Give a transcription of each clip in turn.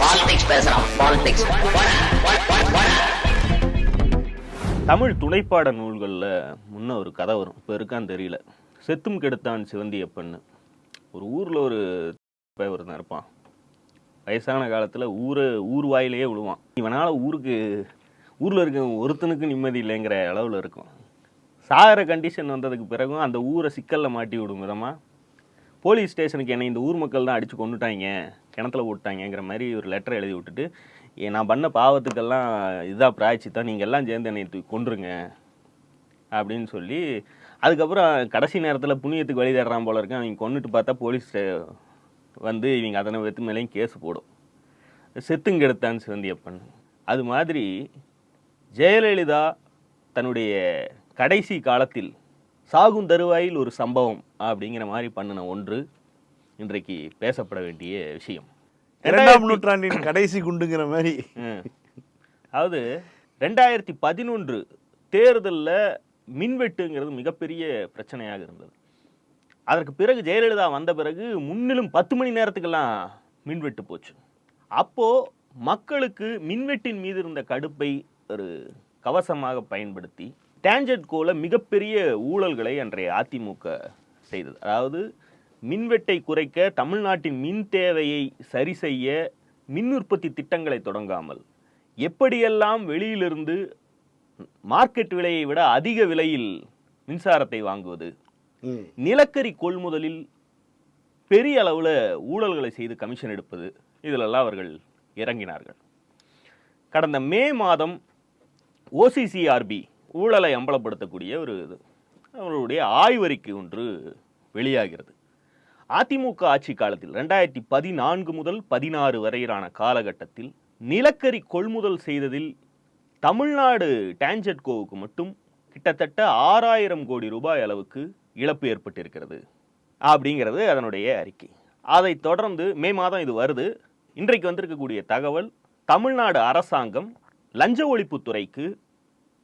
Politics பேசுறான் politics Tamil துணைப்பாட நூல்களில் முன்ன ஒரு கதை வரும். இப்போ இருக்கான்னு தெரியல. செத்தும் கெடுத்தான் சிவந்தியப்பன்னு. ஒரு ஊரில் ஒரு பையன் ஒருத்தன் இருப்பான். வயசான காலத்தில் ஊரை ஊர் வாயிலேயே விழுவான். இவனால் ஊருக்கு ஊரில் இருக்க ஒருத்தனுக்கு நிம்மதி இல்லைங்கிற அளவில் இருக்கும். சாகிற கண்டிஷன் வந்ததுக்கு பிறகும் அந்த ஊரை சிக்கலில் மாட்டி விடும் விதமாக போலீஸ் ஸ்டேஷனுக்கு என்னை இந்த ஊர் மக்கள் தான் அடித்து கொண்டுட்டாங்க கிணத்துல போட்டாங்கிற மாதிரி ஒரு லெட்டர் எழுதி விட்டுட்டு நான் பண்ண பாவத்துக்கெல்லாம் இதுதான் பிராய்ச்சித்தான் நீங்கள் எல்லாம் சேர்ந்து என்னை கொண்டுருங்க அப்படின்னு சொல்லி அதுக்கப்புறம் கடைசி நேரத்தில் புண்ணியத்துக்கு வழி தேடுறான் போல இருக்கேன். அவங்க கொண்டுட்டு பார்த்தா போலீஸ் ஸ்டே- வந்து இவங்க அதனை வெத்து மேலேயும் கேஸ் போடும். செத்துங்கெடுத்தான் சிவந்தியப்பன். அது மாதிரி ஜெயலலிதா தன்னுடைய கடைசி காலத்தில் சாகும் தருவாயில் ஒரு சம்பவம் அப்படிங்கிற மாதிரி பண்ணின ஒன்று இன்றைக்கு பேசப்பட வேண்டிய விஷயம். இரண்டாம் நூற்றாண்டின் கடைசி குண்டுங்கிற மாதிரி. அதாவது ரெண்டாயிரத்தி பதினொன்று தேர்தலில் மின்வெட்டுங்கிறது மிகப்பெரிய பிரச்சனையாக இருந்தது. அதற்கு பிறகு ஜெயலலிதா வந்த பிறகு முன்னிலும் பத்து மணி நேரத்துக்கெல்லாம் மின்வெட்டு போச்சு. அப்போ மக்களுக்கு மின்வெட்டின் மீது இருந்த கடுப்பை ஒரு கவசமாக பயன்படுத்தி டேஞ்சட் கோல மிகப்பெரிய ஊழல்களை அன்றைய அதிமுக செய்தது. அதாவது மின்வெட்டை குறைக்க தமிழ்நாட்டின் மின் தேவையை சரி செய்ய மின் உற்பத்தி திட்டங்களை தொடங்காமல் எப்படியெல்லாம் வெளியிலிருந்து மார்க்கெட் விலையை விட அதிக விலையில் மின்சாரத்தை வாங்குவது. நிலக்கரி கொள்முதலில் பெரிய அளவில் ஊழல்களை செய்து கமிஷன் எடுப்பது. இதிலெல்லாம் அவர்கள் இறங்கினார்கள். கடந்த மே மாதம் ஓசிசிஆர்பி ஊழலை அம்பலப்படுத்தக்கூடிய ஒரு இது. அவருடைய ஆய்வறிக்கை ஒன்று வெளியாகிறது. அதிமுக ஆட்சி காலத்தில் ரெண்டாயிரத்தி பதினான்கு முதல் பதினாறு வரையிலான காலகட்டத்தில் நிலக்கரி கொள்முதல் செய்ததில் தமிழ்நாடு டான்ஜெட்கோவுக்கு மட்டும் கிட்டத்தட்ட ஆறாயிரம் கோடி ரூபாய் அளவுக்கு இழப்பு ஏற்பட்டிருக்கிறது அப்படிங்கிறது அதனுடைய அறிக்கை. அதை தொடர்ந்து மே மாதம் இது வருது. இன்றைக்கு வந்திருக்கக்கூடிய தகவல் தமிழ்நாடு அரசாங்கம் லஞ்ச ஒழிப்புத்துறைக்கு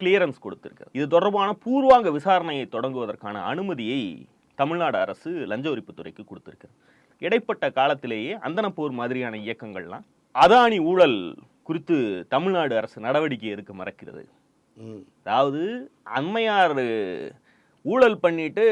கிளியரன்ஸ் கொடுத்திருக்கிறது இது தொடர்பான பூர்வாங்க விசாரணையை தொடங்குவதற்கான அனுமதியை தமிழ்நாடு அரசு லஞ்ச ஒழிப்புத்துறைக்கு கொடுத்திருக்கிறது இடைப்பட்ட காலத்திலேயே அந்தனப்போர் மாதிரியான இயக்கங்கள்லாம் அதானி ஊழல் குறித்து தமிழ்நாடு அரசு நடவடிக்கை எடுக்க மறக்கிறது. அதாவது அம்மையார் ஊழல் பண்ணிட்டு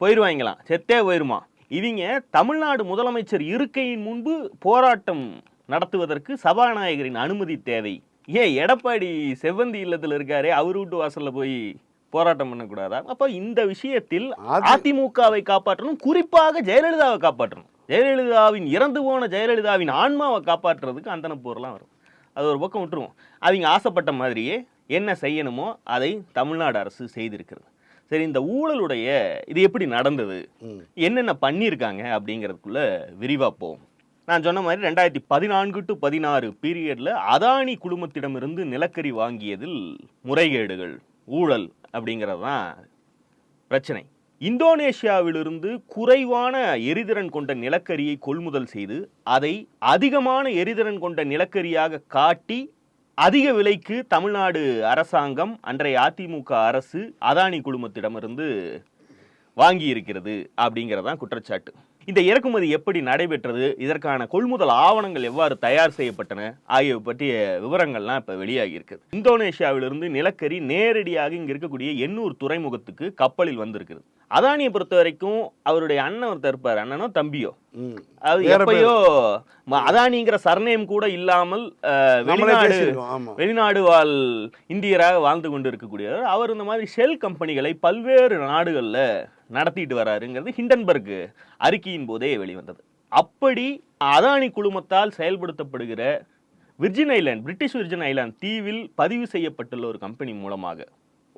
போயிடுவாங்களாம் செத்தே போயிருமா. இவங்க தமிழ்நாடு முதலமைச்சர் இருக்கையின் முன்பு போராட்டம் நடத்துவதற்கு சபாநாயகரின் அனுமதி தேவை. ஏன் எடப்பாடி செவ்வந்தி இல்லத்தில் இருக்காரே அவர் வீட்டு வாசல்ல போய் போராட்டம் பண்ணக்கூடாதா? அப்ப இந்த விஷயத்தில் அது- அதிமுகவை காப்பாற்றணும் குறிப்பாக ஜெயலலிதாவை காப்பாற்றணும். ஜெயலலிதாவின் இறந்து போன ஜெயலலிதாவின் ஆன்மாவை காப்பாற்றுறதுக்கு அந்தன போர்லாம் வரும். அது ஒரு பக்கம் விட்டுருவோம். அவங்க ஆசைப்பட்ட மாதிரியே என்ன செய்யணுமோ அதை தமிழ்நாடு அரசு செய்திருக்கிறது. சரி இந்த ஊழலுடைய இது எப்படி நடந்தது. என்னென்ன பண்ணியிருக்காங்க அப்படிங்கிறதுக்குள்ள விரிவா போவோம். நான் சொன்ன மாதிரி ரெண்டாயிரத்தி பதினான்கு டு பதினாறு பீரியடில் அதானி குழுமத்திடமிருந்து நிலக்கரி வாங்கியதில் முறைகேடுகள் ஊழல் அப்படிங்கிறது தான் பிரச்சனை. இந்தோனேஷியாவிலிருந்து குறைவான எரிதிறன் கொண்ட நிலக்கரியை கொள்முதல் செய்து அதை அதிகமான எரிதிறன் கொண்ட நிலக்கரியாக காட்டி அதிக விலைக்கு தமிழ்நாடு அரசாங்கம் அன்றைய அதிமுக அரசு அதானி குழுமத்திடமிருந்து வாங்கி இருக்கிறது அப்படிங்கிறதான் குற்றச்சாட்டு. இந்த இறக்குமதி எப்படி நடைபெற்றது? இதற்கான கொள்முதல் ஆவணங்கள் எவ்வாறு தயார் செய்யப்பட்டன? ஆகியவை பற்றிய விவரங்கள்லாம் இப்போ வெளியாகி இருக்குது இந்தோனேஷியாவிலிருந்து நிலக்கரி நேரடியாக இங்க இருக்கக்கூடிய எண்ணூர் துறைமுகத்துக்கு கப்பலில் வந்திருக்குது. அதானியை பொறுத்த வரைக்கும் அவருடைய அண்ணன் ஒருத்தர் இருப்பார். அண்ணனோ தம்பியோ. அது எப்பயோ அதானிங்கிற சர்நேம் கூட இல்லாமல் வெளிநாடு வெளிநாடு வாழ் இந்தியராக வாழ்ந்து கொண்டு இருக்கக்கூடியவர் அவர் இந்த மாதிரி ஷெல் கம்பெனிகளை பல்வேறு நாடுகளில் நடத்திட்டு வராருங்கிறது ஹிண்டன்பர்க் அறிக்கையின் போதே வெளிவந்தது. அப்படி அதானி குழுமத்தால் செயல்படுத்தப்படுகிற Virgin Island British Virgin Island தீவில் பதிவு செய்யப்பட்டுள்ள ஒரு கம்பெனி மூலமாக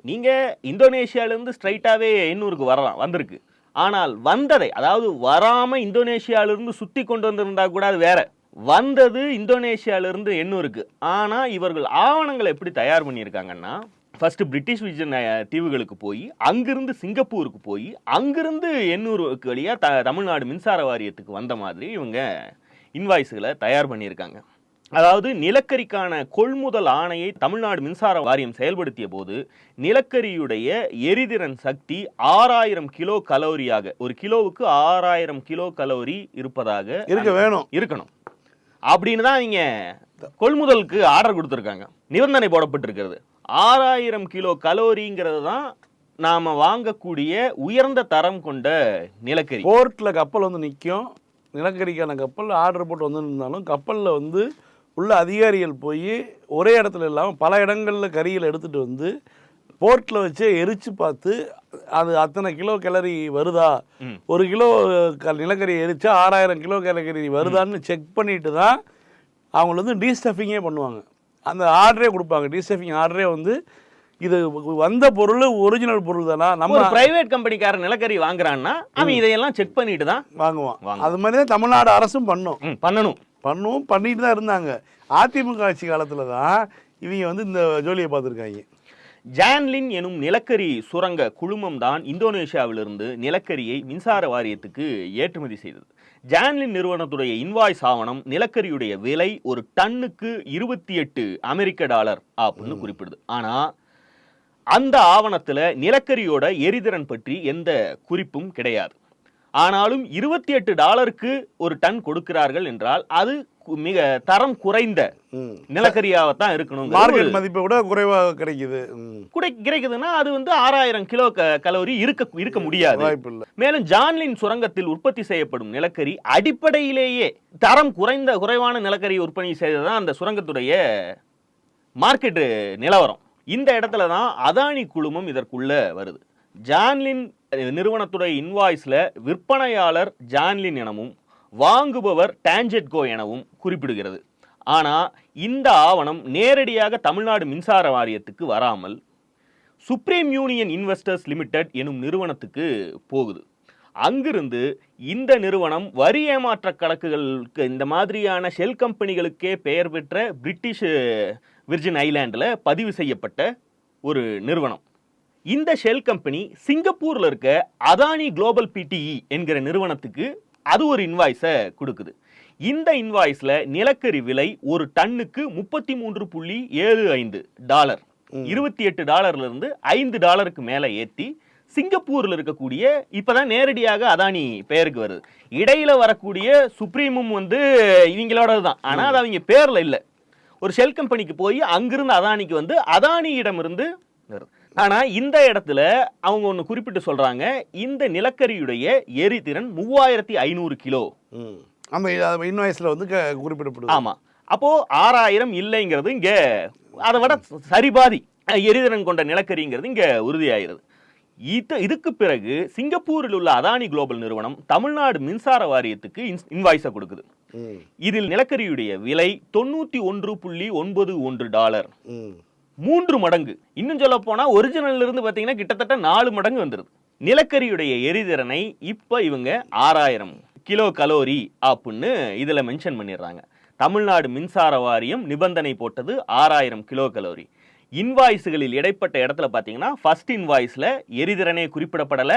நீங்கள் இந்தோனேஷியாவிலேருந்து ஸ்ட்ரைட்டாகவே எண்ணூருக்கு வரலாம் வந்திருக்கு. ஆனால் வந்ததை அதாவது வராமல் இந்தோனேஷியாவிலிருந்து சுற்றி கொண்டு வந்திருந்தா கூட அது வேற. வந்தது இந்தோனேஷியாவிலிருந்து எண்ணூருக்கு. ஆனால் இவர்கள் ஆவணங்களை எப்படி தயார் பண்ணியிருக்காங்கன்னா ஃபஸ்ட்டு பிரிட்டிஷ் விஜன் தீவுகளுக்கு போய் அங்கிருந்து சிங்கப்பூருக்கு போய் அங்கிருந்து எண்ணூருக்கு வழியாக த தமிழ்நாடு மின்சார வாரியத்துக்கு வந்த மாதிரி இவங்க இன்வாய்ஸுகளை தயார் பண்ணியிருக்காங்க. அதாவது நிலக்கரிக்கான கொள்முதல் ஆணையை தமிழ்நாடு மின்சார வாரியம் செயல்படுத்திய போது நிலக்கரியுடைய எரிதிறன் சக்தி ஆறாயிரம் கிலோ கலோரியாக ஒரு கிலோவுக்கு ஆறாயிரம் கிலோ கலோரி இருப்பதாக இருக்க வேணும். இருக்கணும். அப்படின்னு தான் அவங்க கொள்முதலுக்கு ஆர்டர் கொடுத்துருக்காங்க. நிபந்தனை போடப்பட்டிருக்கிறது. ஆறாயிரம் கிலோ கலோரிங்கிறது தான் நாம வாங்கக்கூடிய உயர்ந்த தரம் கொண்ட நிலக்கரி. போர்ட்டில் கப்பல் வந்து நிற்கும் நிலக்கரிக்கான கப்பல் ஆர்டர் போட்டு வந்துருந்தாலும் கப்பலில் வந்து உள்ள அதிகாரிகள் போய் ஒரே இடத்துல இல்லாமல் பல இடங்களில் கரியில் எடுத்துகிட்டு வந்து போர்ட்டில் வச்சே எரிச்சு பார்த்து அது அத்தனை கிலோ கேலரி வருதா. ஒரு கிலோ க- நிலக்கரி எரிச்சா ஆறாயிரம் கிலோ கேலரி வருதான்னு செக் பண்ணிட்டு தான் அவங்க வந்து டீஸ்டஃபிங்கே பண்ணுவாங்க. அந்த ஆர்டரே கொடுப்பாங்க. டீஸ்டஃபிங் ஆர்டரே வந்து இது வந்த பொருள் ஒரிஜினல் பொருள் தானா? நம்ம பிரைவேட் கம்பெனிக்காரன் நிலக்கரி வாங்குறான்னா அவன் இதையெல்லாம் செக் பண்ணிட்டு தான் வாங்குவான். அது மாதிரி தான் தமிழ்நாடு அரசும் பண்ணும். பண்ணணும். பண்ணும் பண்ணிட்டு தான் இருந்தாங்க. அதிமுக ஆட்சி காலத்தில் தான் இவங்க வந்து இந்த ஜோலியை பார்த்துருக்காங்க. ஜான்லின் எனும் நிலக்கரி சுரங்க குழுமம் தான் இந்தோனேஷியாவிலிருந்து நிலக்கரியை மின்சார வாரியத்துக்கு ஏற்றுமதி செய்தது. ஜான்லின் நிறுவனத்துடைய இன்வாய்ஸ் ஆவணம் நிலக்கரியுடைய விலை ஒரு டன்னுக்கு இருபத்தி எட்டு அமெரிக்க டாலர் அப்படின்னு குறிப்பிடுது. ஆனா அந்த ஆவணத்துல நிலக்கரியோட எரிதிறன் பற்றி எந்த குறிப்பும் கிடையாது. ஆனாலும் இருபத்தி எட்டு டாலருக்கு ஒரு டன் கொடுக்கிறார்கள் என்றால் அது மிக தரம் குறைந்த ம். நிலக்கரியாகத்தான் இருக்கணும் மார்க்கெட் மதிப்பை விட குறைவாக கிடைக்குது. கிடைக்குதுன்னா அது வந்து ஆறாயிரம் கிலோ கலோரி இருக்க இருக்க முடியாது. மேலும் ஜான்லின் சுரங்கத்தில் உற்பத்தி செய்யப்படும் நிலக்கரி அடிப்படையிலேயே தரம் குறைந்த குறைவான நிலக்கரி உற்பத்தி செய்ததான் அந்த சுரங்கத்துடைய மார்க்கெட்டு நிலவரம். இந்த இடத்துல தான் அதானி குழுமம் இதற்குள்ள வருது. ஜான்லின் நிறுவனத்துடைய இன்வாய்ஸில் விற்பனையாளர் ஜான்லின் எனவும் வாங்குபவர் டான்ஜெட்கோ எனவும் குறிப்பிடுகிறது. ஆனால் இந்த ஆவணம் நேரடியாக தமிழ்நாடு மின்சார வாரியத்துக்கு வராமல் சுப்ரீம் யூனியன் இன்வெஸ்டர்ஸ் லிமிடெட் எனும் நிறுவனத்துக்கு போகுது. அங்கிருந்து இந்த நிறுவனம் வரி ஏமாற்ற கணக்குகளுக்கு இந்த மாதிரியான ஷெல் கம்பெனிகளுக்கே பெயர் பெற்ற பிரிட்டிஷ் விர்ஜின் ஐலாண்டில் பதிவு செய்யப்பட்ட ஒரு நிறுவனம். இந்த ஷெல் கம்பெனி சிங்கப்பூர்ல இருக்க அதானி குளோபல் பிடிஇ என்கிற நிறுவனத்துக்கு அது ஒரு இன்வாய்ஸை கொடுக்குது. இந்த இன்வாய்ஸ்ல நிலக்கரி விலை ஒரு டன்னுக்கு முப்பத்தி மூன்று புள்ளி ஏழு ஐந்து டாலர். இருபத்தி எட்டு டாலர்ல இருந்து ஐந்து டாலருக்கு மேல ஏத்தி சிங்கப்பூர்ல இருக்கக்கூடிய இப்பதான் நேரடியாக அதானி பெயருக்கு வருது. இடையில வரக்கூடிய சுப்ரீமும் வந்து இவங்களோட தான். ஆனா அது அவங்க பேர்ல இல்ல. ஒரு ஷெல் கம்பெனிக்கு போய் அங்கிருந்து அதானிக்கு வந்து அதானியிடமிருந்து வருது. ஆனா இந்த இடத்துல அவங்க ஒன்னு குறிப்பிட்டு சொல்றாங்க இந்த நிலக்கரியுடைய எரிதிறன் மூவாயிரத்தி ஐநூறு கிலோ. ம். அந்த இன்வாய்ஸில் வந்து குறிப்பிடப்படுது. ஆமா. அப்போ ஆறாயிரம் இல்லைங்கிறது இங்க அதை விட சரிபாதி எரிதிறன் கொண்ட நிலக்கரிங்கிறது இங்க உறுதியாகிறது. இது இதுக்கு பிறகு சிங்கப்பூரில் உள்ள அதானி குளோபல் நிறுவனம் தமிழ்நாடு மின்சார வாரியத்துக்கு இன்வாய்ஸை கொடுக்குது. இதில் நிலக்கரியுடைய விலை தொண்ணூத்தி ஒன்று புள்ளி ஒன்பது ஒன்று டாலர். மூன்று மடங்கு. இன்னும் சொல்ல போனா ஒரிஜினல்ல இருந்து பாத்தீங்கன்னா கிட்டத்தட்ட நாலு மடங்கு வந்துருது. நிலக்கரியுடைய எரிதிறனை இப்ப இவங்க ஆறாயிரம் கிலோ கலோரி அப்படின்னு இதுல மென்ஷன் பண்ணிடுறாங்க. தமிழ்நாடு மின்சார வாரியம் நிபந்தனை போட்டது ஆறாயிரம் கிலோ கலோரி. இன்வாய்ஸுகளில் இடைப்பட்ட இடத்துல பார்த்தீங்கன்னா ஃபர்ஸ்ட் இன்வாய்ஸ்ல எரிதிறனே குறிப்பிடப்படல.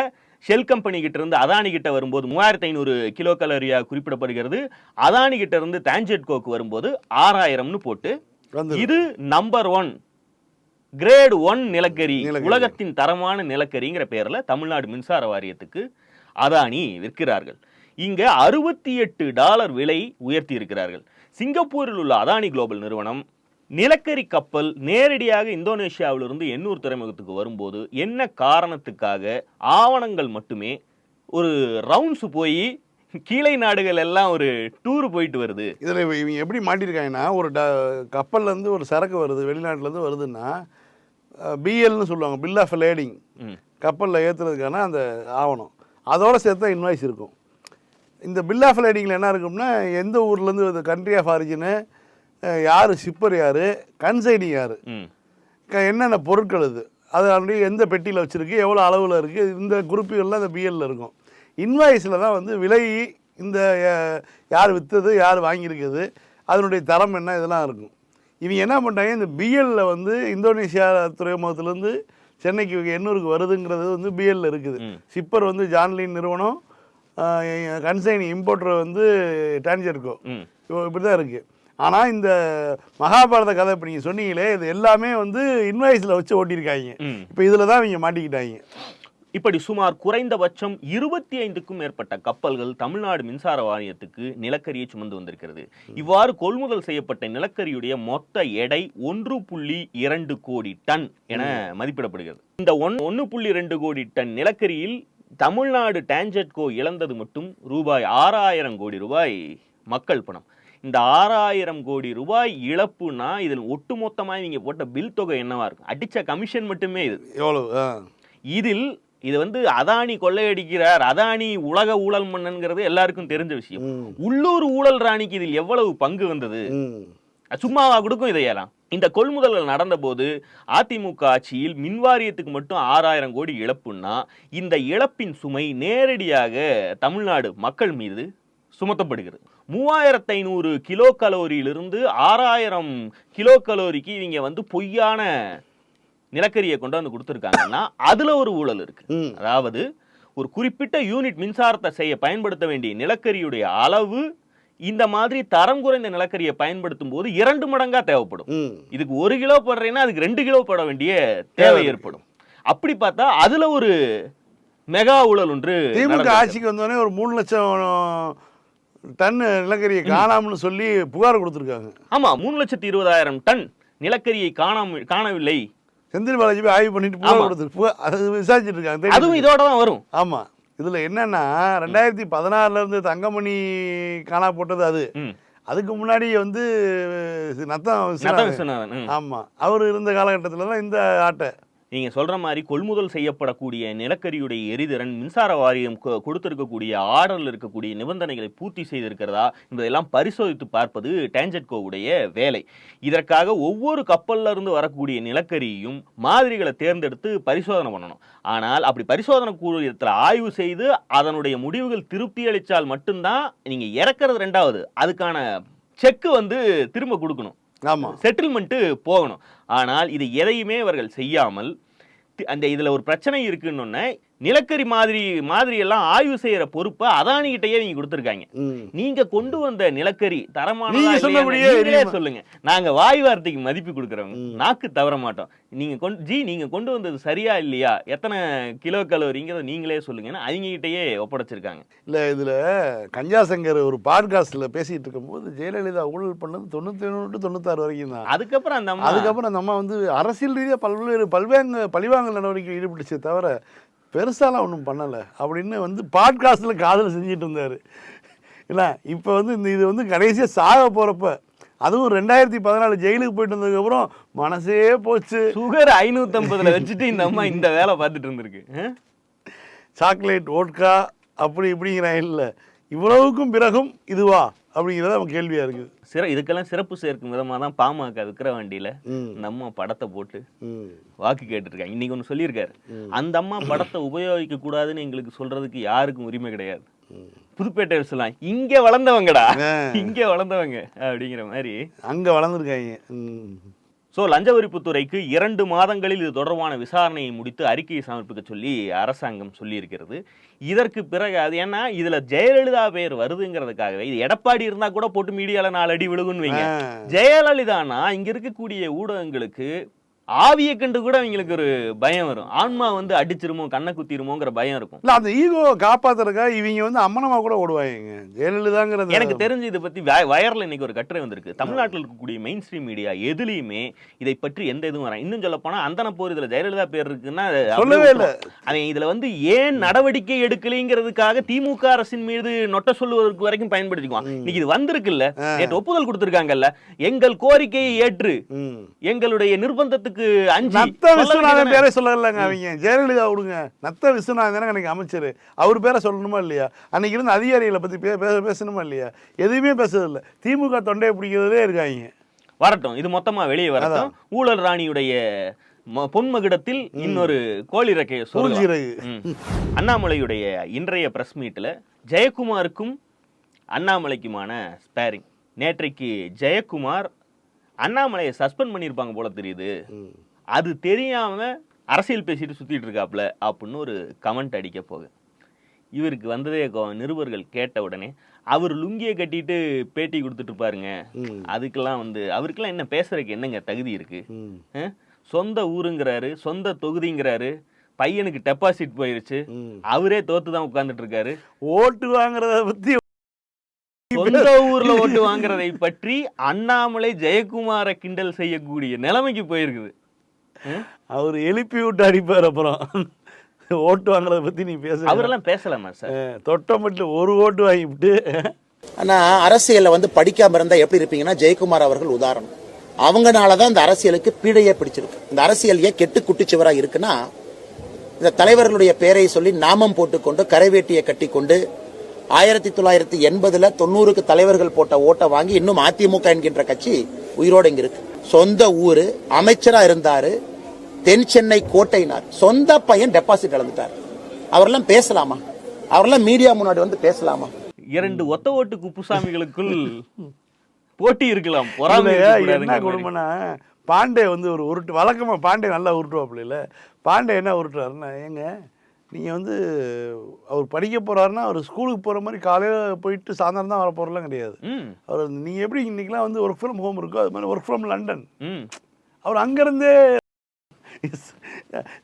ஷெல் கம்பெனி கிட்ட இருந்து அதானி கிட்ட வரும்போது மூவாயிரத்தி ஐநூறு கிலோ கலோரியா குறிப்பிடப்படுகிறது. அதானி கிட்ட இருந்து தான்ஜெட்கோக்கு வரும்போது ஆறாயிரம்னு போட்டு இது நம்பர் ஒன் கிரேட் ஒன் நிலக்கரி. உலகத்தின் தரமான நிலக்கரிங்கிற பேர்ல தமிழ்நாடு மின்சார வாரியத்துக்கு அதானி விற்கிறார்கள். இங்க அறுபத்தி எட்டு டாலர் விலை உயர்த்தி இருக்கிறார்கள். சிங்கப்பூரில் உள்ள அதானி குளோபல் நிறுவனம் நிலக்கரி கப்பல் நேரடியாக இந்தோனேஷியாவிலிருந்து எண்ணூர் துறைமுகத்துக்கு வரும்போது என்ன காரணத்துக்காக ஆவணங்கள் மட்டுமே ஒரு ரவுண்ட்ஸ் போய் கீழை நாடுகள் எல்லாம் ஒரு டூர் போயிட்டு வருது? இதில் இவங்க எப்படி மாட்டியிருக்காங்கன்னா ஒரு ட கப்பல்லேருந்து ஒரு சரக்கு வருது வெளிநாட்டிலேருந்து வருதுன்னா பிஎல்னு சொல்லுவாங்க. Bill of lading. கப்பலில் ஏற்றுறதுக்கான அந்த ஆவணம். அதோட சேர்த்து தான் இன்வாய்ஸ் இருக்கும். இந்த பில் ஆஃப் லேடிங்கில் என்ன இருக்கும்னா எந்த ஊர்லேருந்து கண்ட்ரி ஆஃப் ஆரிஜினு யார்? ஷிப்பர் யார்? கன்சைனி யார்? என்னென்ன பொருட்கள் இது? அது ஆல்ரெடி எந்த பெட்டியில் வச்சுருக்கு? எவ்வளோ அளவில் இருக்குது இந்த குறிப்புகள்லாம் இந்த பிஎல்ல இருக்கும். இன்வாய்ஸில் தான் வந்து விலை இந்த யார் விற்றது யார் வாங்கியிருக்குது அதனுடைய தரம் என்ன இதெல்லாம் இருக்கும். இவங்க என்ன பண்ணிட்டாங்க இந்த பிஎல்ல வந்து இந்தோனேஷியா துறைமுகத்துலேருந்து சென்னைக்கு எண்ணூருக்கு வருதுங்கிறது வந்து பிஎல்ல இருக்குது. ம். ஷிப்பர் வந்து ஜான்லின் நிறுவனம் கன்சைனி இம்போர்ட்டர் வந்து டான்ஜெர்கோ இப்படி தான் இருக்குது ஆனால் இந்த மகாபாரத கதை இப்போ நீங்கள் சொன்னீங்களே இது எல்லாமே வந்து இன்வாய்ஸில் வச்சு ஓட்டியிருக்காங்க. இப்போ இதில் தான் இவங்க மாட்டிக்கிட்டாங்க. இப்படி சுமார் குறைந்தபட்சம் இருபத்தி ஐந்துக்கும் மேற்பட்ட கப்பல்கள் தமிழ்நாடு மின்சார வாரியத்துக்கு நிலக்கரியை சுமந்து வந்திருக்கிறது. இவ்வாறு கொள்முதல் செய்யப்பட்ட நிலக்கரியுடைய மொத்த எடை ஒன்று புள்ளி இரண்டு கோடி டன் என மதிப்பிடப்படுகிறது. இந்த ஒன் ஒன்று புள்ளி ரெண்டு கோடி டன் நிலக்கரியில் தமிழ்நாடு டான்ஜெட்கோ இழந்தது மட்டும் ரூபாய் ஆறாயிரம் கோடி ரூபாய் மக்கள் பணம். இந்த ஆறாயிரம் கோடி ரூபாய் இழப்புனா இதில் ஒட்டுமொத்தமாக நீங்க போட்ட பில் தொகை என்னவா இருக்கும்? அடிச்ச கமிஷன் மட்டுமே இது. எவ்வளவு? ஆ. இதில் இது வந்து அதானி கொள்ளையடிக்கிறார். அதானி உலக ஊழல் மன்னன்கிறது எல்லாருக்கும் தெரிஞ்ச விஷயம். உள்ளூர் ஊழல் ராணிக்கு இதில் எவ்வளவு பங்கு வந்தது. சும்மாவா கொடுக்கும் இதையெல்லாம். இந்த கொள்முதல்கள் நடந்தபோது அதிமுக ஆட்சியில் மின்வாரியத்துக்கு மட்டும் ஆறாயிரம் கோடி இழப்புன்னா இந்த இழப்பின் சுமை நேரடியாக தமிழ்நாடு மக்கள் மீது சுமத்தப்படுகிறது. மூவாயிரத்து ஐநூறு கிலோ கலோரியிலிருந்து ஆறாயிரம் கிலோ கலோரிக்கு இவங்க வந்து பொய்யான நிலக்கரியை கொண்டு வந்து கொடுத்துருக்காங்கன்னா அதுல ஒரு ஊழல் இருக்கு. அதாவது ஒரு குறிப்பிட்ட யூனிட் மின்சாரத்தை செய்ய பயன்படுத்த வேண்டிய நிலக்கரியுடைய அளவு இந்த மாதிரி தரம் குறைந்த நிலக்கரியை பயன்படுத்தும் போது இரண்டு மடங்கா தேவைப்படும். இதுக்கு ஒரு கிலோ போடுறேன்னா அதுக்கு ரெண்டு கிலோ போட வேண்டிய தேவை ஏற்படும். அப்படி பார்த்தா அதுல ஒரு மெகா ஊழல் ஒன்று திமுக. ஆட்சிக்கு வந்தோடனே ஒரு மூணு லட்சம் டன் நிலக்கரியை காணாமல்னு சொல்லி புகார் கொடுத்துருக்காங்க. ஆமா மூணு லட்சத்தி இருபதாயிரம் டன் நிலக்கரியை காணாம காணவில்லை. செந்தில் பாலாஜி போய் ஆய்வு பண்ணிட்டு புகார் ஆமா. கொடுத்து புகார் அது விசாரிச்சுட்டு இருக்காங்க அதுவும். இதோட தான் வரும் ஆமா இதுல என்னன்னா ரெண்டாயிரத்தி பதினாறுல இருந்து தங்கமணி காணா போட்டது அது. அதுக்கு முன்னாடி வந்து நத்தம் நத்த விஸ்வநாதன். விஸ்வநாதன் ம். ஆமா அவர் இருந்த காலகட்டத்துல தான் இந்த ஆட்டை நீங்க சொல்ற மாதிரி கொள்முதல் செய்யப்படக்கூடிய நிலக்கரியுடைய எரிதிறன் மின்சார வாரியம் கொடுத்திருக்கக்கூடிய ஆர்டர்ல இருக்கக்கூடிய நிபந்தனைகளை பூர்த்தி செய்திருக்கிறதா என்பதெல்லாம் பரிசோதித்து பார்ப்பது டேஞ்சட்கோவுடைய வேலை. இதற்காக ஒவ்வொரு கப்பல்ல இருந்து வரக்கூடிய நிலக்கரியையும் மாதிரிகளை தேர்ந்தெடுத்து பரிசோதனை பண்ணணும். ஆனால் அப்படி பரிசோதனை கூறியத்தில் ஆய்வு செய்து அதனுடைய முடிவுகள் திருப்தி அளித்தால் மட்டும்தான் நீங்க இறக்குறது ரெண்டாவது. அதுக்கான செக்கு வந்து திரும்ப கொடுக்கணும். ஆமா. செட்டில்மெண்ட்டு போகணும். ஆனால் இது எதையுமே அவர்கள் செய்யாமல் அந்த இதில் ஒரு பிரச்சனை இருக்குன்னு நிலக்கரி மாதிரி மாதிரி எல்லாம் ஆய்வு செய்யற பொறுப்பை அதானிகிட்டயே நீங்க கொடுத்துருக்காங்க. நீங்க கொண்டு வந்த நிலக்கரி தரமான? சொல்லுங்க. நாங்க வாய் வார்த்தைக்கு மதிப்பு கொடுக்கறவங்க. நாக்கு தவற மாட்டோம். நீங்க கொண்டு ஜி நீங்க கொண்டு வந்தது சரியா இல்லையா? எத்தனை கிலோ கலோரிங்கிறத நீங்களே சொல்லுங்கன்னு அவங்க கிட்டயே ஒப்படைச்சிருக்காங்க. இல்ல இதுல கஞ்சா சங்கர் ஒரு பாட்காஸ்ட்ல பேசிட்டு இருக்கும்போது ஜெயலலிதா ஊழல் பண்ணது தொண்ணூத்தி டு தொண்ணூத்தாறு வரைக்கும் தான். அதுக்கப்புறம் அந்த அம்மா. அதுக்கப்புறம் அந்த அம்மா வந்து அரசியல் ரீதியா பல்வேறு பல்வேங்க பழிவாங்கல் நடவடிக்கை ஈடுபட்டுச்சே தவிர பெருசாலாம் ஒன்றும் பண்ணலை. அப்படின்னு வந்து பாட்காஸ்டில் காதல் செஞ்சுட்டு இருந்தார். இல்லை இப்போ வந்து இந்த இது வந்து கடைசியாக சாக போகிறப்ப அதுவும் ரெண்டாயிரத்தி பதினாலு ஜெயிலுக்கு போயிட்டு வந்ததுக்கப்புறம் மனசே போச்சு. சுகர் ஐநூத்தம்பதுல வச்சுட்டு இந்த அம்மா இந்த வேலை பார்த்துட்டு இருந்திருக்கு? சாக்லேட் ஓட்கா அப்படி இப்படிங்கிறான் இல்லை. இவ்வளவுக்கும் பிறகும் இதுவா? அப்படிங்கிறது அவன் கேள்வியாக இருக்குது சிற இதுக்கெல்லாம் சிறப்பு சேர்க்கும் விதமா தான் பாமக விற்கிற வண்டியில இந்த அம்மா படத்தை போட்டு வாக்கு கேட்டிருக்காங்க. இன்னைக்கு ஒன்று சொல்லியிருக்காரு. அந்த அம்மா படத்தை உபயோகிக்க கூடாதுன்னு எங்களுக்கு சொல்றதுக்கு யாருக்கும் உரிமை கிடையாது. புதுப்பேட்டை சொல்லலாம் இங்க வளர்ந்தவங்கடா. இங்க வளர்ந்தவங்க அப்படிங்கிற மாதிரி. அங்கே வளர்ந்துருக்காங்க. ஸோ லஞ்ச ஒழிப்புத்துறைக்கு இரண்டு மாதங்களில் இது தொடர்பான விசாரணையை முடித்து அறிக்கையை சமர்ப்பிக்க சொல்லி அரசாங்கம் சொல்லியிருக்கிறது இதற்கு பிறகு அது ஏன்னா இதுல ஜெயலலிதா பேர் வருதுங்கிறதுக்காகவே இது எடப்பாடி இருந்தா கூட போட்டு மீடியால நாலு அடி விழுகுன்னு வைங்க. ஜெயலலிதானா இங்க இருக்கக்கூடிய ஊடகங்களுக்கு ஆவியை கண்டு கூட அவங்களுக்கு ஒரு பயம் வரும். ஆன்மா வந்து அடிச்சிருமோ கண்ணை குத்திருமோங்கிற பயம் இருக்கும். இல்லை அந்த ஈகோவை காப்பாத்துறதுக்காக இவங்க வந்து அம்மனமா கூட ஓடுவாங்க ஜெயலலிதாங்கிறது எனக்கு தெரிஞ்சு இதை பத்தி வய- வயர்ல இன்னைக்கு ஒரு கட்டுரை வந்திருக்கு. தமிழ்நாட்டில் இருக்கக்கூடிய மெயின் ஸ்ட்ரீம் மீடியா எதுலயுமே இதை பற்றி எந்த இதுவும் வர இன்னும் சொல்ல போனா அந்தன போர் இதுல ஜெயலலிதா பேர் இருக்குன்னா சொல்லவே இல்ல. அவன் இதுல வந்து ஏன் நடவடிக்கை எடுக்கலைங்கிறதுக்காக திமுக அரசின் மீது நொட்ட சொல்லுவதற்கு வரைக்கும் பயன்படுத்திக்குவான். இன்னைக்கு இது வந்திருக்குல்ல. நேற்று ஒப்புதல் கொடுத்திருக்காங்கல்ல. எங்கள் கோரிக்கையை ஏற்று எங்களுடைய நிர்பந்தத்துக்கு அஞ்சு. நத்த விஸ்வநாதன்? பேரே சொல்லலைங்க அவங்க. ஜெயலலிதா விடுங்க. நத்த விஸ்வநாதன் தானே எனக்கு அமைச்சர். அவர் பேரை சொல்லணுமா இல்லையா? அன்னைக்கு இருந்த அதிகாரிகளை பத்தி பே பே- பேசணுமா இல்லையா? எதுவுமே பேசுறதில்ல. திமுக தொண்டையை பிடிக்கிறதே இருக்காங்க. வரட்டும். இது மொத்தமா வெளியே வரட்டும். ஊழல் ராணியுடைய பொன்மகுடத்தில் இன்னொரு கோழி ரெக்கையை ம். அண்ணாமலையுடைய இன்றைய பிரஸ் மீட்ல ஜெயக்குமாருக்கும் அண்ணாமலைக்குமான ஸ்பேரிங் நேற்றைக்கு ஜெயக்குமார் அண்ணாமலையை சஸ்பெண்ட் பண்ணியிருப்பாங்க போல தெரியுது. அது தெரியாம அரசியல் பேசிட்டு சுத்திட்டு இருக்காப்ல அப்படின்னு ஒரு கமெண்ட் அடிக்க போக இவருக்கு வந்ததே. நிருபர்கள் கேட்ட உடனே அவர் லுங்கியை கட்டிட்டு பேட்டி கொடுத்துட்டு இருப்பாருங்க ம். அதுக்கெல்லாம் வந்து அவருக்கெல்லாம் என்ன பேசுறதுக்கு என்னங்க தகுதி இருக்கு? சொந்த ஊருங்கிறாரு சொந்த தொகுதிங்கிறாரு பையனுக்கு டெபாசிட் போயிருச்சு. அவரே தோத்து தான் உட்கார்ந்துட்டு இருக்காரு ஓட்டு வாங்குறத பத்தி சொந்த ஊர்ல ஓட்டு வாங்குறதை பற்றி அண்ணாமலை ஜெயக்குமாரை கிண்டல் செய்யக்கூடிய நிலைமைக்கு போயிருக்குது? அவர் எழுப்பி விட்டு அடிப்பார் அப்புறம். ஓட்டு வாங்குறத பத்தி நீ பேச அவரெல்லாம் பேசலாமா சார் தொட்ட மட்டும் ஒரு ஓட்டு வாங்கிவிட்டு ஆனா அரசியல்ல வந்து படிக்காம இருந்தா எப்படி இருப்பீங்கன்னா ஜெயக்குமார் அவர்கள் உதாரணம். அவங்கனால தான் இந்த அரசியலுக்கு பீடையே பிடிச்சிருக்கு. இந்த அரசியல் ஏன் கெட்டு குட்டிச்சுவரா இருக்குன்னா இந்த தலைவர்களுடைய பெயரை சொல்லி நாமம் போட்டுக்கொண்டு கரைவேட்டியை கட்டிக்கொண்டு ஆயிரத்தி தொள்ளாயிரத்தி எண்பதுல தொண்ணூறுக்கு தலைவர்கள் போட்ட ஓட்டை வாங்கி இன்னும் அதிமுக என்கின்ற கட்சி உயிரோடு இங்க இருக்கு. சொந்த ஊரு அமைச்சரா இருந்தாரு தென் சென்னை கோட்டைனார் சொந்த பையன் டெபாசிட் இழந்துட்டார். அவரெல்லாம் பேசலாமா? அவரெல்லாம் மீடியா முன்னாடி வந்து பேசலாமா? இரண்டு ஒத்த ஓட்டு குப்புசாமிகளுக்குள் போட்டி இருக்கலாம். பொறாமை என்ன மாதிரி. கொடுமைன்னா பாண்டே வந்து ஒரு உருட்டு வழக்கமா பாண்டே நல்லா உருட்டுவாப்புல இல்ல? பாண்டே என்ன உருட்டுறாருன்னா ஏங்க நீங்க வந்து அவர் படிக்க போறாருன்னா அவர் ஸ்கூலுக்கு போற மாதிரி காலையில போயிட்டு சாயந்தரம் தான் வர போறலாம் கிடையாது. அவர் நீங்க எப்படி இன்னைக்கெல்லாம் வந்து ஒர்க் ஃப்ரம் ஹோம் இருக்கோ அது மாதிரி ஒர்க் ஃப்ரம் லண்டன் அவர் அங்கிருந்தே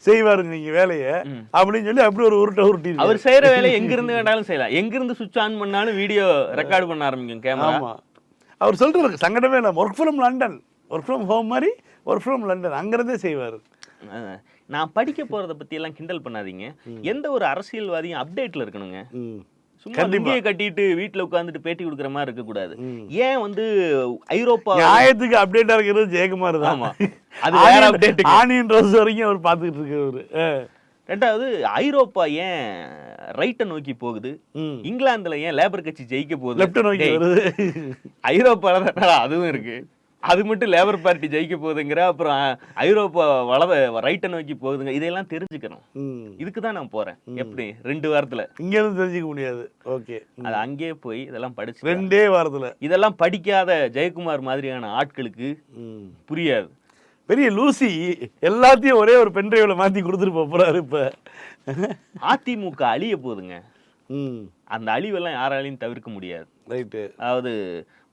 செய்வாரு நீங்க வேலையை. அப்படின்னு சொல்லி அப்படி ஒரு உருட்டை உருட்டி அவர் செய்யற வேலையை எங்க இருந்து வேணாலும் செய்யலாம். எங்க இருந்து சுவிட்ச் ஆன் பண்ணாலும் வீடியோ ரெக்கார்ட் பண்ண ஆரம்பிக்கும் கேமரா ஆமா. அவர் சொல்றாரு சங்கடமே இல்லை. Work from London work from home மாதிரி ஒர்க் ஃப்ரம் லண்டன் அங்கிருந்தே செய்வார். நான் படிக்க போறத பத்தி எல்லாம் கிண்டல் பண்ணாதீங்க. எந்த ஒரு அரசியல்வாதியும் அப்டேட்ல இருக்கணுங்க. சும்மா. லுங்கியை கட்டிட்டு வீட்ல உட்கார்ந்துட்டு பேட்டி கொடுக்குற மாதிரி இருக்க கூடாது. ஏன் வந்து ஐரோப்பா நியாயத்துக்கு அப்டேட்டா இருக்கிறது ஜெயக்குமார் தான். அது வேற க்கு. ஆனியன் ரோஸ் வரைக்கும் அவர் பார்த்துக்கிட்டு இருக்கவர். ரெண்டாவது ஐரோப்பா ஏன் ரைட்டை நோக்கி போகுது? இங்கிலாந்துல ஏன் லேபர் கட்சி ஜெயிக்க போகுது? லெஃப்ட் நோக்கி வருது. ஐரோப்பால அதுவும் இருக்கு? அது மட்டும் லேபர் பார்ட்டி ஜெயிக்க போகுதுங்கிற அப்புறம் ஐரோப்பா வலத ரைட்டை நோக்கி போகுதுங்க. இதையெல்லாம் தெரிஞ்சுக்கணும். இதுக்கு தான் நான் போறேன். எப்படி? ரெண்டு வாரத்துல. இங்க இருந்து தெரிஞ்சுக்க முடியாது. ஓகே. அது அங்கேயே போய் இதெல்லாம் படிச்சு ரெண்டே வாரத்துல. இதெல்லாம் படிக்காத ஜெயக்குமார் மாதிரியான ஆட்களுக்கு புரியாது. பெரிய லூசி எல்லாத்தையும் ஒரே ஒரு பென்ட்ரைவ்ல மாத்தி கொடுத்துட்டு போறாரு இப்ப. அதிமுக அழிய போகுதுங்க. அந்த அழிவெல்லாம் யாராலையும் தவிர்க்க முடியாது. ரைட்டு. அதாவது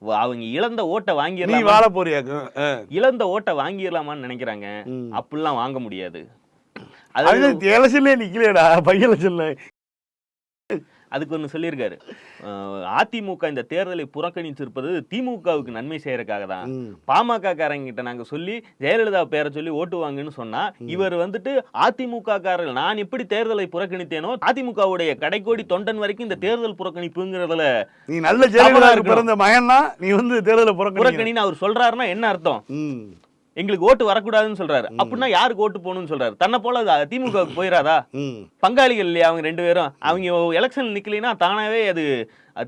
அவங்க இழந்த ஓட்டை வாங்கிடலாம்? வாழ போறியாக்கும். இழந்த ஓட்டை வாங்கிடலாமான்னு நினைக்கிறாங்க. அப்படிலாம் வாங்க முடியாது. அது அது எலெக்ஷன்லயே நிக்கலையடா பையன் எலெக்ஷன்ல. அதுக்கு ஒன்று சொல்லியிருக்காரு. அதிமுக இந்த தேர்தலை புறக்கணிச்சிருப்பது திமுகவுக்கு நன்மை செய்யறதுக்காக தான். பாமக காரங்கிட்ட நாங்க சொல்லி ஜெயலலிதா பேரை சொல்லி ஓட்டு வாங்குன்னு சொன்னா இவர் வந்துட்டு அதிமுக காரர்கள் நான் எப்படி தேர்தலை புறக்கணித்தேனோ அதிமுகவுடைய கடைக்கோடி தொண்டன் வரைக்கும் இந்த தேர்தல் புறக்கணிப்புங்கிறதுல நீ நல்ல ஜெயலலிதா. பிறந்த மகன்னா நீ வந்து தேர்தலை புறக்கணி புறக்கணின்னு அவர் சொல்றாருன்னா என்ன அர்த்தம்? எங்களுக்கு ஓட்டு வரக்கூடாதுன்னு சொல்றாரு. அப்படின்னா யாருக்கு ஓட்டு போகணும்னு சொல்றாரு? தன்னை போல திமுகவுக்கு போயிடாதா பங்காளிகள் இல்லையா அவங்க ரெண்டு பேரும்? அவங்க எலெக்ஷன் நிக்கலைன்னா தானாவே அது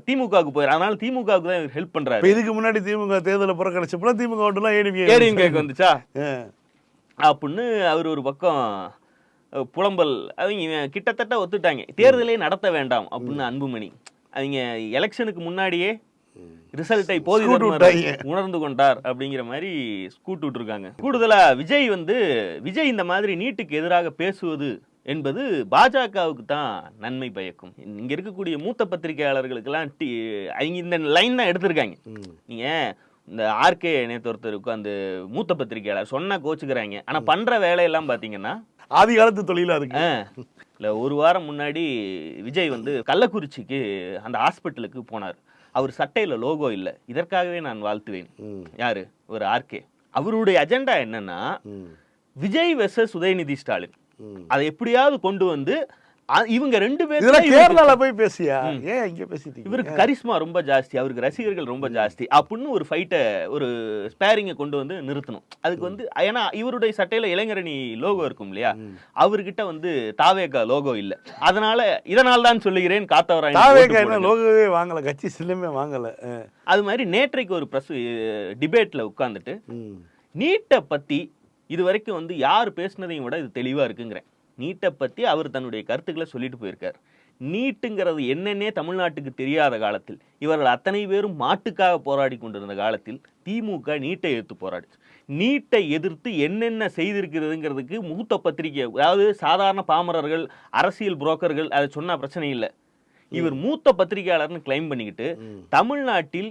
திமுகவுக்கு போயிடும் அதனால திமுகவுக்கு தான் ஹெல்ப் பண்றாரு. இதுக்கு முன்னாடி திமுக தேர்தலை புறக்கணிச்சப்பல திமுக ஓட்டுலாம் ஏடிபி ஏடிஎம்கேக்கு வந்துச்சா. அப்படின்னு அவர் ஒரு பக்கம் புலம்பல். அவங்க கிட்டத்தட்ட ஒத்துட்டாங்க. தேர்தலே நடத்த வேண்டாம் அப்படின்னு அன்புமணி. அவங்க எலெக்ஷனுக்கு முன்னாடியே ரிசல்ட்டை போதி ஸ்கூட் தர்மர் விட்டாங்க. உணர்ந்து கொண்டார் அப்படிங்கிற மாதிரி ஸ்கூட் விட்டுருக்காங்க. கூடுதலா விஜய் வந்து விஜய் இந்த மாதிரி நீட்டுக்கு எதிராக பேசுவது என்பது பாஜகவுக்கு தான் நன்மை பயக்கும். இங்க இருக்கக்கூடிய மூத்த பத்திரிகையாளர்களுக்கெல்லாம் டி- இந்த லைன் தான் எடுத்திருக்காங்க. நீங்க இந்த ஆர்கே நேத்து ஒருத்தர் உட்காந்து மூத்த பத்திரிகையாளர் சொன்னா கோச்சுக்கிறாங்க. ஆனா பண்ற வேலையெல்லாம் பாத்தீங்கன்னா ஆதி காலத்து தொழிலா இருக்கு இல்ல ஒரு வாரம் முன்னாடி விஜய் வந்து கள்ளக்குறிச்சிக்கு அந்த ஹாஸ்பிட்டலுக்கு போனார். அவர் சட்டையில லோகோ இல்ல. இதற்காகவே நான் வாழ்த்துவேன். யாரு? ஒரு ஆர்கே அவருடைய அஜெண்டா என்னன்னா விஜய் வெர்சஸ் உதயநிதி ஸ்டாலின். அதை எப்படியாவது கொண்டு வந்து இவங்க ரெண்டு பேரும் கேரளால போய் பேசியா ஏன் இங்க பேசிட்டு இவருக்கு கரிஸ்மா ரொம்ப ஜாஸ்தி அவருக்கு ரசிகர்கள் ரொம்ப ஜாஸ்தி அப்படின்னு ஒரு ஃபைட்டை ஒரு ஸ்பேரிங்கை கொண்டு வந்து நிறுத்தணும். அதுக்கு வந்து ஏன்னா இவருடைய சட்டையில இளைஞரணி லோகோ இருக்கும் இல்லையா? அவர்கிட்ட வந்து தாவேகா லோகோ இல்ல. அதனால இதனால் தான் சொல்லுகிறேன் காத்தவராயன் தாவேக்கா என்ன லோகவே வாங்கல கட்சி சின்னமே வாங்கல. அது மாதிரி நேற்றைக்கு ஒரு ப்ரெஸ் டிபேட்ல உட்கார்ந்துட்டு ம், நீட்டை பத்தி இது வரைக்கும் வந்து யார் பேசுனதையும் விட இது தெளிவா இருக்குங்கிறேன். நீட்டை பத்தி அவர் தன்னுடைய கருத்துக்களை சொல்லிட்டு போயிருக்கார். நீட்டுங்கிறது என்னன்னே தமிழ்நாட்டுக்கு தெரியாத காலத்தில் இவர்கள் அத்தனை பேரும் மாட்டுக்காக போராடி கொண்டிருந்த காலத்தில் திமுக நீட்டை எதிர்த்து போராடிச்சு. நீட்டை எதிர்த்து என்னென்ன செய்திருக்கிறதுங்கிறதுக்கு மூத்த பத்திரிகை அதாவது சாதாரண பாமரர்கள் அரசியல் புரோக்கர்கள் அதை சொன்னா பிரச்சனை இல்லை. இவர் மூத்த பத்திரிகையாளர்னு கிளைம் பண்ணிக்கிட்டு. தமிழ்நாட்டில்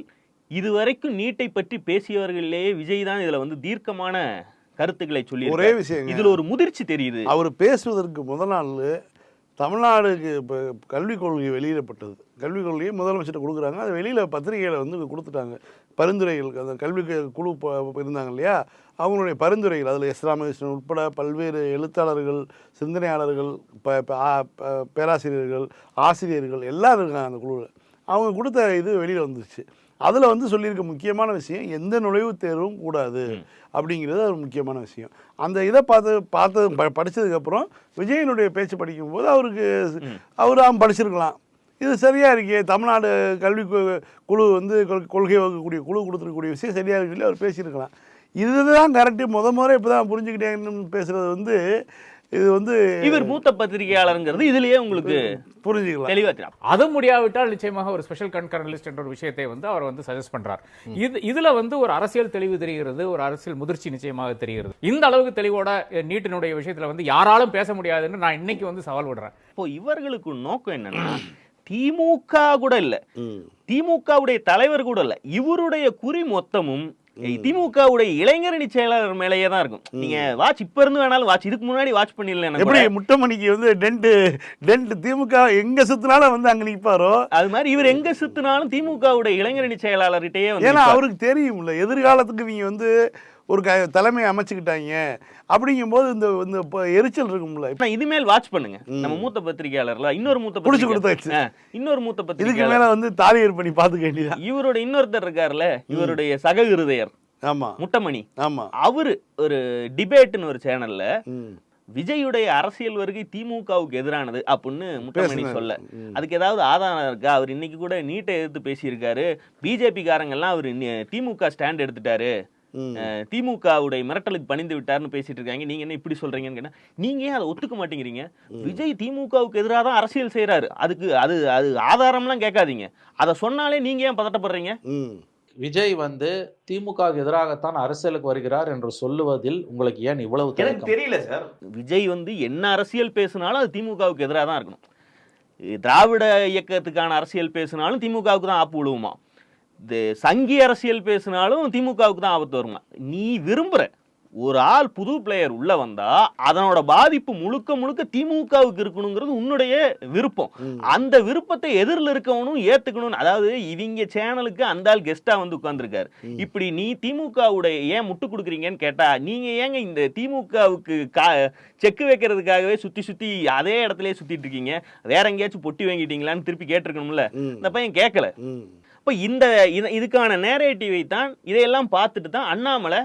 இதுவரைக்கும் நீட்டை பற்றி பேசியவர்களிலேயே விஜய் தான் இதுல வந்து தீர்க்கமான கருத்துக்களை சொல்லி ஒரே விஷயங்க. இதுல ஒரு முதிர்ச்சி தெரியுது. அவர் பேசுவதற்கு முதல் நாள் தமிழ்நாடுக்கு இப்போ கல்விக் கொள்கை வெளியிடப்பட்டது. கல்விக் கொள்கையை முதலமைச்சர் கொடுக்குறாங்க. அது வெளியில் பத்திரிகையில் வந்து கொடுத்துட்டாங்க. பரிந்துரைகள் அந்த கல்வி குழு இருந்தாங்க இல்லையா? அவங்களுடைய பரிந்துரைகள் அதில் எஸ் ராமகிருஷ்ணன் உட்பட பல்வேறு எழுத்தாளர்கள் சிந்தனையாளர்கள் பேராசிரியர்கள் ஆசிரியர்கள் எல்லாரும் இருக்காங்க அந்த குழுவில். அவங்க கொடுத்த இது வெளியில் வந்துருச்சு. அதில் வந்து சொல்லியிருக்க முக்கியமான விஷயம் எந்த நுழைவுத் தேர்வும் கூடாது அப்படிங்கிறது ஒரு முக்கியமான விஷயம். அந்த இதை பார்த்து பார்த்து ப படித்ததுக்கப்புறம் விஜயனுடைய பேச்சு படிக்கும்போது அவருக்கு அவர் அவன் படிச்சிருக்கலாம். இது சரியாக இருக்கே தமிழ்நாடு கல்வி குழு வந்து கொள்- கொள்கை வகுக்கக்கூடிய குழு கொடுத்துருக்கக்கூடிய விஷயம் சரியாக இருக்கு சொல்லி அவர் பேசியிருக்கலாம். இதுதான் கரெக்டு முத முறை இப்போ தான் புரிஞ்சுக்கிட்டேன்னு பேசுகிறது வந்து இது வந்து இவர் மூத்த பத்திரிகையாளருங்கிறது இதுலயே உங்களுக்கு புரிஞ்சுக்கலாம். தெளிவா தெரியும். அது முடியாவிட்டால் நிச்சயமாக ஒரு ஸ்பெஷல் கண்கரன் லிஸ்ட் என்ற ஒரு விஷயத்தை வந்து அவர் வந்து சஜஸ்ட் பண்றார். இது இதுல வந்து ஒரு அரசியல் தெளிவு தெரிகிறது ஒரு அரசியல் முதிர்ச்சி நிச்சயமாக தெரிகிறது. இந்த அளவுக்கு தெளிவோட நீட்டினுடைய விஷயத்துல வந்து யாராலும் பேச முடியாதுன்னு நான் இன்னைக்கு வந்து சவால் விடுறேன். இப்போ இவர்களுக்கு நோக்கம் என்னன்னா திமுக கூட இல்ல. திமுகவுடைய தலைவர் கூட இல்ல. இவருடைய குறி மொத்தமும் திமுகவுடைய இளைஞரணி செயலாளர் மேலேயே தான் இருக்கும் நீங்க வாட்ச் இப்ப இருந்து வேணாலும் வாட்ச் இதுக்கு முன்னாடி வாட்ச் பண்ணிடல எப்படி. முட்டமணிக்கு வந்து டென்ட் டென்ட் திமுக எங்க சுத்தினாலும் வந்து அங்க நிற்பாரோ அது மாதிரி இவர் எங்க சுத்தினாலும் திமுகவுடைய இளைஞரணி செயலாளர்கிட்டயே வந்து ஏன்னா. அவருக்கு தெரியும்ல எதிர்காலத்துக்கு நீங்க வந்து ஒரு க தலைமையை அமைச்சுக்கிட்டாங்க. அப்படிங்கும்போது இந்த இந்த இப்போ எரிச்சல் இருக்கும்ல. ஆனா இனிமேல் வாட்ச் பண்ணுங்க. நம்ம மூத்த பத்திரிகையாளர்ல இன்னொரு மூத்த புடிச்சு. கொடுத்தாச்சு. இன்னொரு மூத்த இதுக்கு பத்திரிகையாளர் மேல வந்து தாலியர் பண்ணி பார்த்துக்க வேண்டியதான் இவரோட இன்னொருத்தர் இருக்காருல்ல இவருடைய சக இருதயர். ஆமா. முட்டமணி. ஆமா. அவரு ஒரு டிபேட்னு ஒரு சேனல்ல. விஜயுடைய அரசியல் வருகை திமுகவுக்கு எதிரானது அப்படின்னு முட்டமணி. சொல்ல. அதுக்கு ஏதாவது ஆதாரம் இருக்கா? அவர் இன்னைக்கு கூட நீட்டை எதிர்த்து பேசியிருக்காரு. பிஜேபி காரங்கெல்லாம் அவர் திமுக ஸ்டாண்ட் எடுத்துட்டாரு. திமுகவுடைய மிரட்டலுக்கு பணிந்து விட்டாருன்னு பேசிட்டு இருக்காங்க. நீங்க என்ன இப்படி சொல்றீங்கன்னு கேட்டா நீங்க ஏன் அதை ஒத்துக்க மாட்டேங்கிறீங்க? விஜய் திமுகவுக்கு எதிராக தான் அரசியல் செய்றாரு. அதுக்கு அது அது ஆதாரம்லாம் கேட்காதீங்க. அதை சொன்னாலே நீங்க ஏன் பதட்டப்படுறீங்க? ம். விஜய் வந்து திமுகவுக்கு எதிராகத்தான் அரசியலுக்கு வருகிறார் என்று சொல்லுவதில் உங்களுக்கு ஏன் இவ்வளவு தயக்கம் தெரியல சார். விஜய் வந்து என்ன அரசியல் பேசினாலும் அது திமுகவுக்கு எதிராக தான் இருக்கணும். திராவிட இயக்கத்துக்கான அரசியல் பேசினாலும் திமுகவுக்கு தான் ஆப்பு விழுவுமா இது சங்கி அரசியல் பேசினாலும் திமுகவுக்கு தான் ஆபத்து வருமா நீ விரும்புற ஒரு ஆள் புது பிளேயர் உள்ள வந்தா அதனோட பாதிப்பு முழுக்க முழுக்க திமுகவுக்கு இருக்கணுங்கிறது உன்னுடைய விருப்பம். அந்த விருப்பத்தை எதிரில் இருக்கவனும் ஏத்துக்கணும் அதாவது இவங்க சேனலுக்கு அந்த ஆள் கெஸ்டா வந்து உட்கார்ந்துருக்காரு. இப்படி நீ திமுகவுடைய ஏன் முட்டு கொடுக்குறீங்கன்னு கேட்டா நீங்க ஏங்க இந்த திமுகவுக்கு கா செக்கு வைக்கிறதுக்காகவே சுத்தி சுத்தி அதே இடத்துலயே சுத்திட்டு இருக்கீங்க. வேற எங்கேயாச்சும் பொட்டி வாங்கிட்டீங்களான்னு திருப்பி கேட்டிருக்கணும்ல. இந்த பையன் கேட்கல. இப்ப இந்த இது- இதுக்கான நேரேட்டிவை தான் இதையெல்லாம் பார்த்துட்டு தான் அண்ணாமலை.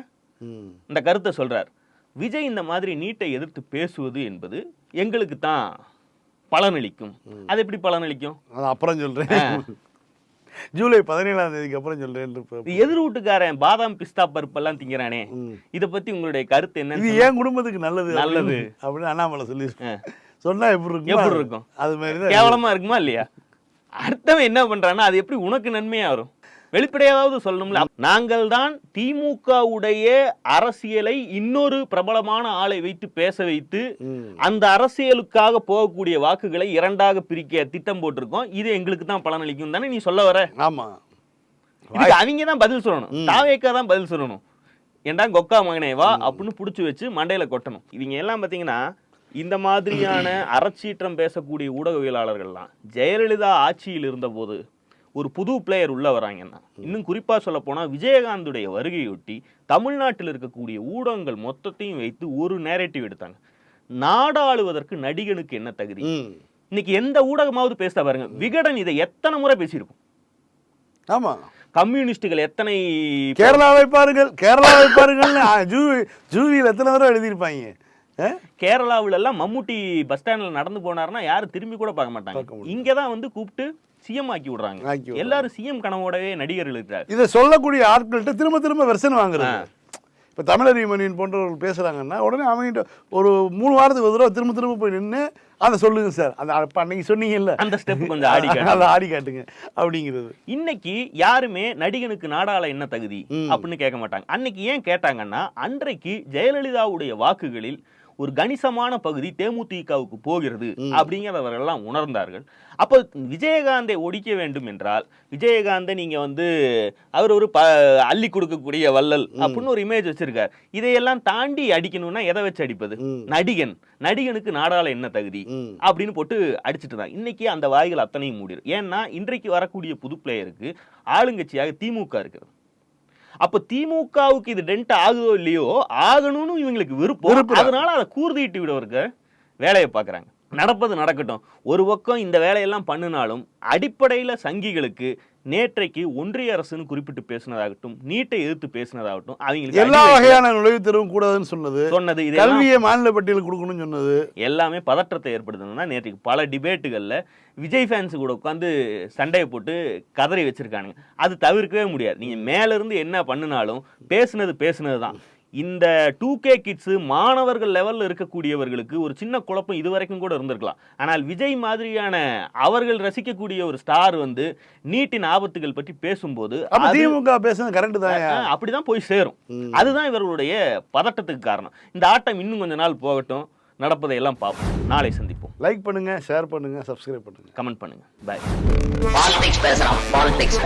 இந்த கருத்தை சொல்றார். விஜய் இந்த மாதிரி நீட்டை எதிர்த்து பேசுவது என்பது எங்களுக்கு தான் பலனளிக்கும். அது எப்படி பலனளிக்கும்? அது அப்புறம் சொல்றேன். ஜூலை பதினேழாம் தேதிக்கு அப்புறம் சொல்றேன். இது எதிர் வீட்டுக்காரன் பாதாம் பிஸ்தா பருப்பெல்லாம் திங்கிறானே. இத பத்தி உங்களுடைய கருத்து இது என்ன ஏன் குடும்பத்துக்கு நல்லது நல்லது. அப்படின்னு- அண்ணாமலை சொல்லி. சொன்னா எப்படி இருக்கும்? எப்படி இருக்கும்? அது மாதிரி கேவலமா இருக்குமா இல்லையா? அடுத்தவன் என்ன பண்றான்னா அது எப்படி உனக்கு நன்மையா வரும் வெளிப்படையாவது சொல்லணும்ல. நாங்கள் தான் திமுகவுடைய அரசியலை இன்னொரு பிரபலமான ஆளை வைத்து பேச வைத்து. அந்த அரசியலுக்காக போகக்கூடிய வாக்குகளை இரண்டாக பிரிக்க திட்டம் போட்டிருக்கோம். இது எங்களுக்கு தான் பலனளிக்கும் தானே நீ சொல்ல வர? ஆமா. இதுக்கு அவங்க தான் பதில் சொல்லணும். தாவேக்கா தான் பதில் சொல்லணும். ஏண்டா கொக்கா மகனே வா அப்படின்னு புடிச்சு வச்சு மண்டையில கொட்டணும். இவங்க எல்லாம் பாத்தீங்கன்னா இந்த மாதிரியான அறச்சீற்றம் பேசக்கூடிய ஊடகவியலாளர்கள்லாம் ஜெயலலிதா ஆட்சியில் இருந்தபோது ஒரு புது பிளேயர் உள்ள வராங்கன்னா இன்னும் குறிப்பா சொல்ல போனா விஜயகாந்துடைய வருகையொட்டி தமிழ்நாட்டில் இருக்கக்கூடிய ஊடகங்கள் மொத்தத்தையும் வைத்து ஒரு நேரேட்டிவ் எடுத்தாங்க நாடாளுவதற்கு நடிகனுக்கு என்ன தகுதி. இன்னைக்கு எந்த ஊடகமாவது பேச பாருங்க விகடன் இதை எத்தனை முறை பேசியிருக்கும் ஆமா கம்யூனிஸ்டுகள் எத்தனை கேரளாவை பாருங்கள் கேரளாவை பாருங்கள்னு ஆ, ஜூவி ஜூவியில் எத்தனை தடவை எழுதியிருப்பாங்க? கேரளாவுல எல்லாம் மம்முட்டி பஸ் ஸ்டாண்ட்ல நடந்து போனாருன்னா யாரும் திரும்பி கூட பார்க்க மாட்டாங்க. இங்க தான் வந்து கூப்பிட்டு சிஎம் ஆக்கி விடுறாங்க. எல்லாரும் சிஎம் கனவோடவே நடிகர்கள் இருக்கிறார் இதை சொல்லக்கூடிய ஆட்கள்கிட்ட திரும்ப திரும்ப வெர்சன் வாங்குறது. இப்போ தமிழறிமணியன் போன்றவர்கள் பேசுகிறாங்கன்னா உடனே அவங்ககிட்ட ஒரு மூணு வாரத்துக்கு ஒரு தடவை திரும்ப திரும்ப போய் நின்று அதை சொல்லுங்க சார் அந்த அப்போ அன்னைக்கு சொன்னீங்கல்ல. அந்த ஸ்டெப் கொஞ்சம் ஆடி. அதை ஆடி காட்டுங்க அப்படிங்கிறது. இன்னைக்கு யாருமே நடிகனுக்கு நாடாள என்ன தகுதி அப்படின்னு கேட்க மாட்டாங்க. அன்னைக்கு ஏன் கேட்டாங்கன்னா அன்றைக்கு ஜெயலலிதாவுடைய வாக்குகளில் ஒரு கணிசமான பகுதி தேமுதிகவுக்கு போகிறது அப்படிங்கிறவரெல்லாம் உணர்ந்தார்கள். அப்போ விஜயகாந்தை ஒழிக்க வேண்டும் என்றால் விஜயகாந்தை நீங்க வந்து அவர் ஒரு ப அள்ளி கொடுக்கக்கூடிய வள்ளல் அப்படின்னு ஒரு இமேஜ் வச்சிருக்கார். இதையெல்லாம் தாண்டி அடிக்கணும்னா எதை வச்சு அடிப்பது. நடிகன். நடிகனுக்கு நாடால என்ன தகுதி. அப்படின்னு போட்டு அடிச்சிட்டு தான் இன்னைக்கு அந்த வாய்கள் அத்தனையும் மூடிடும் ஏன்னா இன்றைக்கு வரக்கூடிய புது பிளேயருக்கு ஆளுங்கட்சியாக திமுக இருக்குது அப்ப திமுகவுக்கு இது டென்ட் ஆகுதோ இல்லையோ ஆகணும்னு இவங்களுக்கு விருப்பம். அதனால அதை கூர்தீட்டி விடவருக்கு வேலையை பார்க்கறாங்க. நடப்பது நடக்கட்டும். ஒரு பக்கம் இந்த வேலையெல்லாம் பண்ணினாலும் அடிப்படையில சங்கிகளுக்கு நேற்றைக்கு ஒன்றிய அரசுன்னு குறிப்பிட்டு பேசினதாகட்டும் நீட்டை எதிர்த்து பேசினதாகட்டும் அவங்களுக்கு எல்லா வகையான நுழைவுத் தேர்வும் கூடாதுன்னு சொன்னது சொன்னது இதெல்லாம் கல்வியை மாநில பட்டியலுக்கு கொடுக்கணும்னு சொன்னது. எல்லாமே பதற்றத்தை ஏற்படுத்தணும்னா நேற்றுக்கு. பல டிபேட்டுகளில் விஜய் ஃபேன்ஸ் கூட உட்காந்து சண்டையை போட்டு கதறி வச்சிருக்கானுங்க. அது தவிர்க்கவே முடியாது. நீங்கள் மேலேருந்து என்ன பண்ணினாலும் பேசுனது பேசுனது தான் இந்த டூ கே கிட்ஸு மாணவர்கள் லெவலில் இருக்கக்கூடியவர்களுக்கு ஒரு சின்ன குழப்பம் இது வரைக்கும் கூட இருந்திருக்கலாம். ஆனால் விஜய் மாதிரியான அவர்கள் ரசிக்கக்கூடிய ஒரு ஸ்டார் வந்து நீட்டின் ஆபத்துகள் பற்றி பேசும்போது திமுக பேசுனது கரெக்ட் தான் அப்படிதான் போய் சேரும். அதுதான் இவர்களுடைய பதட்டத்துக்கு காரணம். இந்த ஆட்டம் இன்னும் கொஞ்ச நாள் போகட்டும். நடப்பதை எல்லாம் பார்ப்போம். நாளை சந்திப்போம். லைக் பண்ணுங்க ஷேர் பண்ணுங்க சப்ஸ்கிரைப் பண்ணுங்க. கமெண்ட் பண்ணுங்க. பாய் பாலிடிக்ஸ் பேசுறான் பாலிடிக்ஸ்